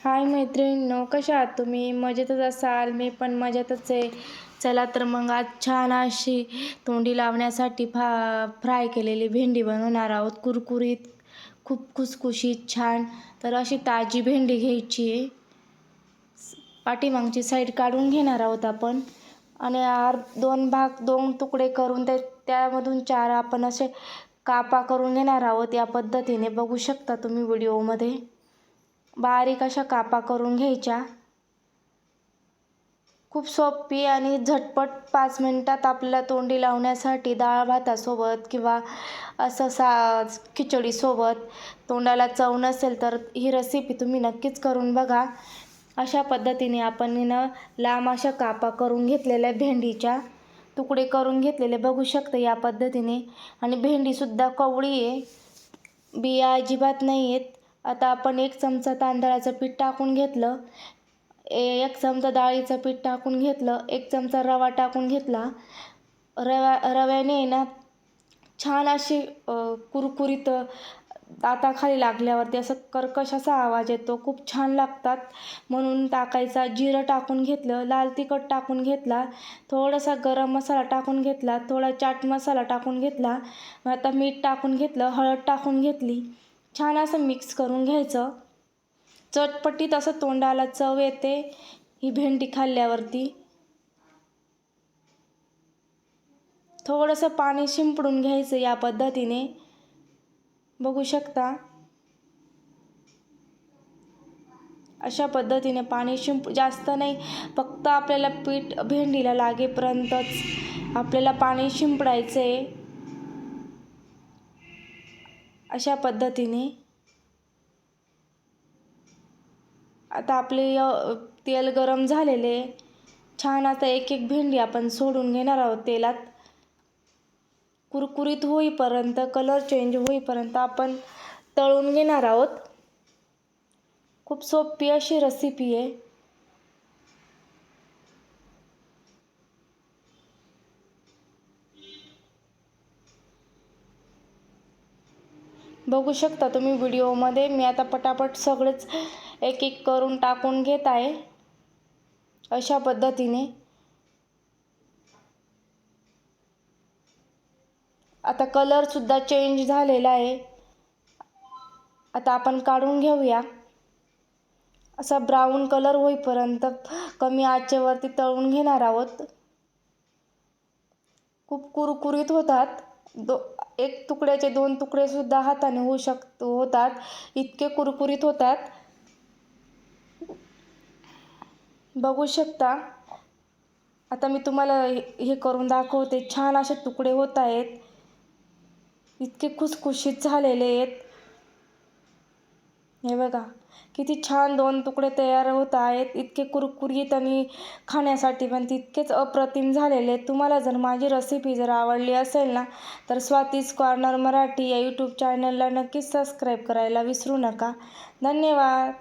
हाय मैत्रिणींनो कशा आहात तुम्ही? मजेतच असाल? मी पण मजेतच आहे. चला तर मग आज छान अशी तोंडी लावण्यासाठी फा फ्राय केलेली भेंडी बनवणार आहोत. कुरकुरीत खूप खुसखुशीत छान. तर अशी ताजी भेंडी घ्यायची आहे. पाठीमागची साईड काढून घेणार आहोत आपण. आणि आर दोन भाग दोन तुकडे करून ते त्यामधून चार आपण असे कापा करून घेणार आहोत या पद्धतीने. बघू शकता तुम्ही व्हिडिओमध्ये. बारीक अशा कापा करून घ्यायच्या. खूप सोपी आणि झटपट पाच मिनटात आपल्याला तोंडी लावण्यासाठी डाळ भातासोबत किंवा असं सा खिचडीसोबत तोंडाला चव नसेल तर ही रेसिपी तुम्ही नक्कीच करून बघा. अशा पद्धतीने आपण ना लांब अशा कापा करून घेतलेल्या भेंडीच्या तुकडे करून घेतलेले बघू शकता या पद्धतीने. आणि भेंडीसुद्धा कवळी आहे. बिया अजिबात नाही आहेत आता आपण एक चमचा तांदळाचं पीठ टाकून घेतलं. एक चमचा डाळीचं पीठ टाकून घेतलं. एक चमचा रवा टाकून घेतला. रव्या रव्याने ना छान अशी कुरकुरीत दाताखाली लागल्यावरती असं कर्कश असा आवाज येतो. खूप छान लागतात. म्हणून टाकायचा जिरं टाकून घेतलं. लाल तिखट टाकून घेतला. थोडासा गरम मसाला टाकून घेतला. थोडा चाट मसाला टाकून घेतला. आता मीठ टाकून घेतलं. हळद टाकून घेतली. छान असं मिक्स करून घ्यायचं. चटपटीत असं तोंडाला चव येते ही भेंडी खाल्ल्यावरती. थोडंसं पाणी शिंपडून घ्यायचं या पद्धतीने. बघू शकता. अशा पद्धतीने पाणी शिंप जास्त नाही फक्त आपल्याला पीठ भेंडीला लागेपर्यंतच आपल्याला पाणी शिंपडायचं आहे अशा पद्धतीने आता आपले तेल गरम झालेले छान आता एक एक भेंडी आपण सोडून घेणार आहोत तेलात. कुरकुरीत होईपर्यंत कलर चेंज होईपर्यंत आपण तळून घेणार आहोत. खूप सोपी अशी रेसिपी आहे. बघू शकता तुम्ही व्हिडिओमध्ये. मी आता पटापट सगळेच एक एक करून टाकून घेत आहे. अशा पद्धतीने. आता कलरसुद्धा चेंज झालेला आहे. आता आपण काढून घेऊया. असा ब्राऊन कलर होईपर्यंत कमी आचेवरती तळून घेणार आहोत. खूप कुरकुरीत होतात. दो एक तुकड्याचे दोन तुकडेसुद्धा हाताने होऊ शक होतात. इतके कुरकुरीत होतात. बघू शकता. आता मी तुम्हाला हे करून दाखवते. छान असे तुकडे होत आहेत. इतके खुसखुशीत झालेले आहेत. हे बघा किती छान दोन तुकडे तयार होत आहेत. इतके कुरकुरीत आणि खाण्यासाठी पण तितकेच अप्रतिम झालेले आहेत. तुम्हाला जर माझी रेसिपी जर आवडली असेल ना तर स्वातीज कॉर्नर मराठी या यूट्यूब चॅनलला नक्कीच सबस्क्राईब करायला विसरू नका. धन्यवाद.